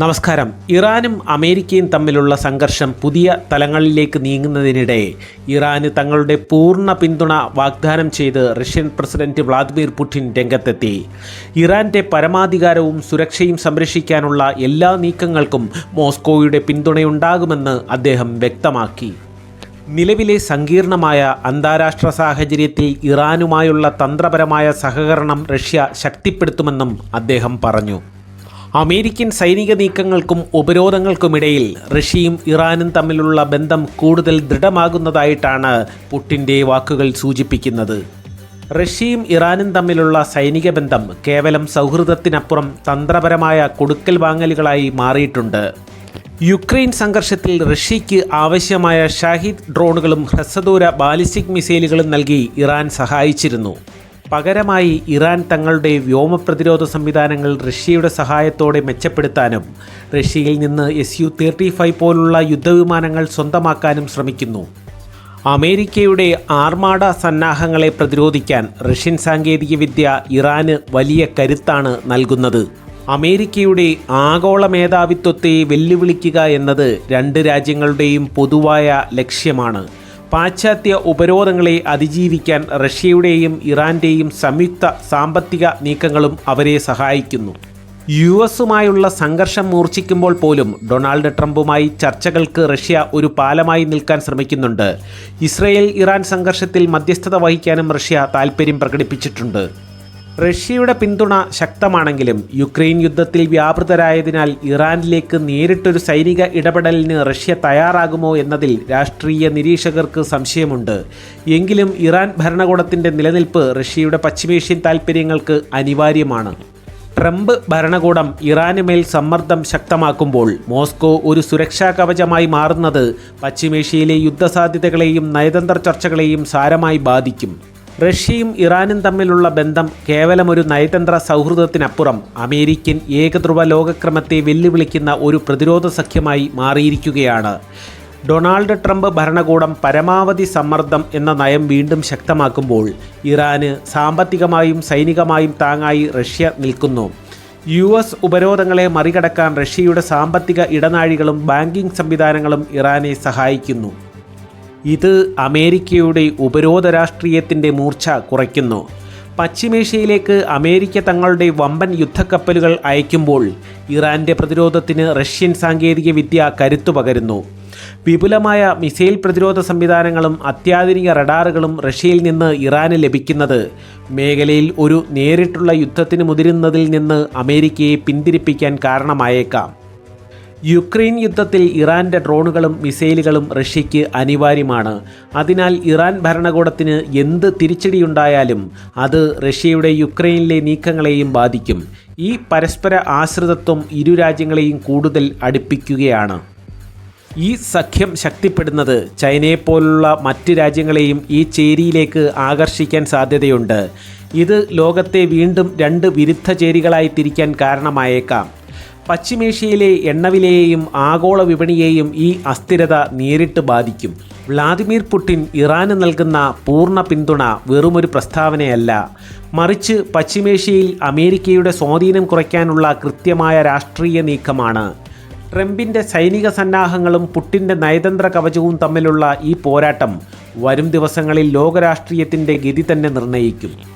നമസ്കാരം. ഇറാനും അമേരിക്കയും തമ്മിലുള്ള സംഘർഷം പുതിയ തലങ്ങളിലേക്ക് നീങ്ങുന്നതിനിടെ ഇറാന് തങ്ങളുടെ പൂർണ പിന്തുണ വാഗ്ദാനം ചെയ്ത് റഷ്യൻ പ്രസിഡന്റ് വ്ളാദിമിർ പുടിൻ രംഗത്തെത്തി. ഇറാന്റെ പരമാധികാരവും സുരക്ഷയും സംരക്ഷിക്കാനുള്ള എല്ലാ നീക്കങ്ങൾക്കും മോസ്കോയുടെ പിന്തുണയുണ്ടാകുമെന്ന് അദ്ദേഹം വ്യക്തമാക്കി. നിലവിലെ സങ്കീർണമായ അന്താരാഷ്ട്ര സാഹചര്യത്തിൽ ഇറാനുമായുള്ള തന്ത്രപരമായ സഹകരണം റഷ്യ ശക്തിപ്പെടുത്തുമെന്നും അദ്ദേഹം പറഞ്ഞു. അമേരിക്കൻ സൈനിക നീക്കങ്ങൾക്കും ഉപരോധങ്ങൾക്കുമിടയിൽ റഷ്യയും ഇറാനും തമ്മിലുള്ള ബന്ധം കൂടുതൽ ദൃഢമാകുന്നതായിട്ടാണ് പുട്ടിന്റെ വാക്കുകൾ സൂചിപ്പിക്കുന്നത്. റഷ്യയും ഇറാനും തമ്മിലുള്ള സൈനിക ബന്ധം കേവലം സൗഹൃദത്തിനപ്പുറം തന്ത്രപരമായ കൊടുക്കൽ വാങ്ങലുകളായി മാറിയിട്ടുണ്ട്. യുക്രൈൻ സംഘർഷത്തിൽ റഷ്യയ്ക്ക് ആവശ്യമായ ഷാഹിദ് ഡ്രോണുകളും ഹ്രസ്വദൂര ബാലിസ്റ്റിക് മിസൈലുകളും നൽകി ഇറാൻ സഹായിച്ചിരുന്നു. പകരമായി ഇറാൻ തങ്ങളുടെ വ്യോമ പ്രതിരോധ സംവിധാനങ്ങൾ റഷ്യയുടെ സഹായത്തോടെ മെച്ചപ്പെടുത്താനും റഷ്യയിൽ നിന്ന് എസ് യു തേർട്ടി ഫൈവ് പോലുള്ള യുദ്ധവിമാനങ്ങൾ സ്വന്തമാക്കാനും ശ്രമിക്കുന്നു. അമേരിക്കയുടെ ആർമാഡ സന്നാഹങ്ങളെ പ്രതിരോധിക്കാൻ റഷ്യൻ സാങ്കേതികവിദ്യ ഇറാന് വലിയ കരുത്താണ് നൽകുന്നത്. അമേരിക്കയുടെ ആഗോള മേധാവിത്വത്തെ വെല്ലുവിളിക്കുക എന്നത് രണ്ട് രാജ്യങ്ങളുടെയും പൊതുവായ ലക്ഷ്യമാണ്. പാശ്ചാത്യ ഉപരോധങ്ങളെ അതിജീവിക്കാൻ റഷ്യയുടെയും ഇറാന്റെയും സംയുക്ത സാമ്പത്തിക നീക്കങ്ങളും അവരെ സഹായിക്കുന്നു. യു എസുമായുള്ള സംഘർഷം മൂർച്ഛിക്കുമ്പോൾ പോലും ഡൊണാൾഡ് ട്രംപുമായി ചർച്ചകൾക്ക് റഷ്യ ഒരു പാലമായി നിൽക്കാൻ ശ്രമിക്കുന്നുണ്ട്. ഇസ്രയേൽ ഇറാൻ സംഘർഷത്തിൽ മധ്യസ്ഥത വഹിക്കാനും റഷ്യ താൽപ്പര്യം പ്രകടിപ്പിച്ചിട്ടുണ്ട്. റഷ്യയുടെ പിന്തുണ ശക്തമാണെങ്കിലും യുക്രൈൻ യുദ്ധത്തിൽ വ്യാപൃതരായതിനാൽ ഇറാനിലേക്ക് നേരിട്ടൊരു സൈനിക ഇടപെടലിന് റഷ്യ തയ്യാറാകുമോ എന്നതിൽ രാഷ്ട്രീയ നിരീക്ഷകർക്ക് സംശയമുണ്ട്. എങ്കിലും ഇറാൻ ഭരണകൂടത്തിന്റെ നിലനിൽപ്പ് റഷ്യയുടെ പശ്ചിമേഷ്യൻ താൽപ്പര്യങ്ങൾക്ക് അനിവാര്യമാണ്. ട്രംപ് ഭരണകൂടം ഇറാനുമേൽ സമ്മർദ്ദം ശക്തമാക്കുമ്പോൾ മോസ്കോ ഒരു സുരക്ഷാ കവചമായി മാറുന്നത് പശ്ചിമേഷ്യയിലെ യുദ്ധസാധ്യതകളെയും നയതന്ത്ര ചർച്ചകളെയും സാരമായി ബാധിക്കും. റഷ്യയും ഇറാനും തമ്മിലുള്ള ബന്ധം കേവലം ഒരു നയതന്ത്ര സൗഹൃദത്തിനപ്പുറം അമേരിക്കൻ ഏകധ്രുവ ലോകക്രമത്തെ വെല്ലുവിളിക്കുന്ന ഒരു പ്രതിരോധ സഖ്യമായി മാറിയിരിക്കുകയാണ്. ഡൊണാൾഡ് ട്രംപ് ഭരണകൂടം പരമാവധി സമ്മർദ്ദം എന്ന നയം വീണ്ടും ശക്തമാക്കുമ്പോൾ ഇറാന് സാമ്പത്തികമായും സൈനികമായും താങ്ങായി റഷ്യ നിൽക്കുന്നു. യു എസ് ഉപരോധങ്ങളെ മറികടക്കാൻ റഷ്യയുടെ സാമ്പത്തിക ഇടനാഴികളും ബാങ്കിംഗ് സംവിധാനങ്ങളും ഇറാനെ സഹായിക്കുന്നു. ഇത് അമേരിക്കയുടെ ഉപരോധ രാഷ്ട്രീയത്തിന്റെ മൂർച്ച കുറയ്ക്കുന്നു. പശ്ചിമേഷ്യയിലേക്ക് അമേരിക്ക തങ്ങളുടെ വമ്പൻ യുദ്ധക്കപ്പലുകൾ അയക്കുമ്പോൾ ഇറാന്റെ പ്രതിരോധത്തിന് റഷ്യൻ സാങ്കേതിക വിദ്യ കരുത്തു പകരുന്നു. വിപുലമായ മിസൈൽ പ്രതിരോധ സംവിധാനങ്ങളും അത്യാധുനിക റഡാറുകളും റഷ്യയിൽ നിന്ന് ഇറാന് ലഭിക്കുന്നത് മേഖലയിൽ ഒരു നേരിട്ടുള്ള യുദ്ധത്തിന് മുതിരുന്നതിൽ നിന്ന് അമേരിക്കയെ പിന്തിരിപ്പിക്കാൻ കാരണമായേക്കാം. യുക്രൈൻ യുദ്ധത്തിൽ ഇറാന്റെ ഡ്രോണുകളും മിസൈലുകളും റഷ്യയ്ക്ക് അനിവാര്യമാണ്. അതിനാൽ ഇറാൻ ഭരണകൂടത്തിന് എന്ത് തിരിച്ചടിയുണ്ടായാലും അത് റഷ്യയുടെ യുക്രൈനിലെ നീക്കങ്ങളെയും ബാധിക്കും. ഈ പരസ്പര ആശ്രിതത്വം ഇരു രാജ്യങ്ങളെയും കൂടുതൽ അടുപ്പിക്കുകയാണ്. ഈ സഖ്യം ശക്തിപ്പെടുന്നത് ചൈനയെപ്പോലുള്ള മറ്റ് രാജ്യങ്ങളെയും ഈ ചേരിയിലേക്ക് ആകർഷിക്കാൻ സാധ്യതയുണ്ട്. ഇത് ലോകത്തെ വീണ്ടും രണ്ട് വിരുദ്ധ ചേരികളായി തിരിക്കാൻ കാരണമായേക്കാം. പശ്ചിമേഷ്യയിലെ എണ്ണവിലയെയും ആഗോള വിപണിയെയും ഈ അസ്ഥിരത നേരിട്ട് ബാധിക്കും. വ്ളാദിമിർ പുടിൻ ഇറാന് നൽകുന്ന പൂർണ പിന്തുണ വെറുമൊരു പ്രസ്താവനയല്ല. മറിച്ച് പശ്ചിമേഷ്യയിൽ അമേരിക്കയുടെ സ്വാധീനം കുറയ്ക്കാനുള്ള കൃത്യമായ രാഷ്ട്രീയ നീക്കമാണ്. ട്രംപിന്റെ സൈനിക സന്നാഹങ്ങളും പുട്ടിന്റെ നയതന്ത്ര കവചവും തമ്മിലുള്ള ഈ പോരാട്ടം വരും ദിവസങ്ങളിൽ ലോകരാഷ്ട്രീയത്തിന്റെ ഗതി തന്നെ നിർണയിക്കും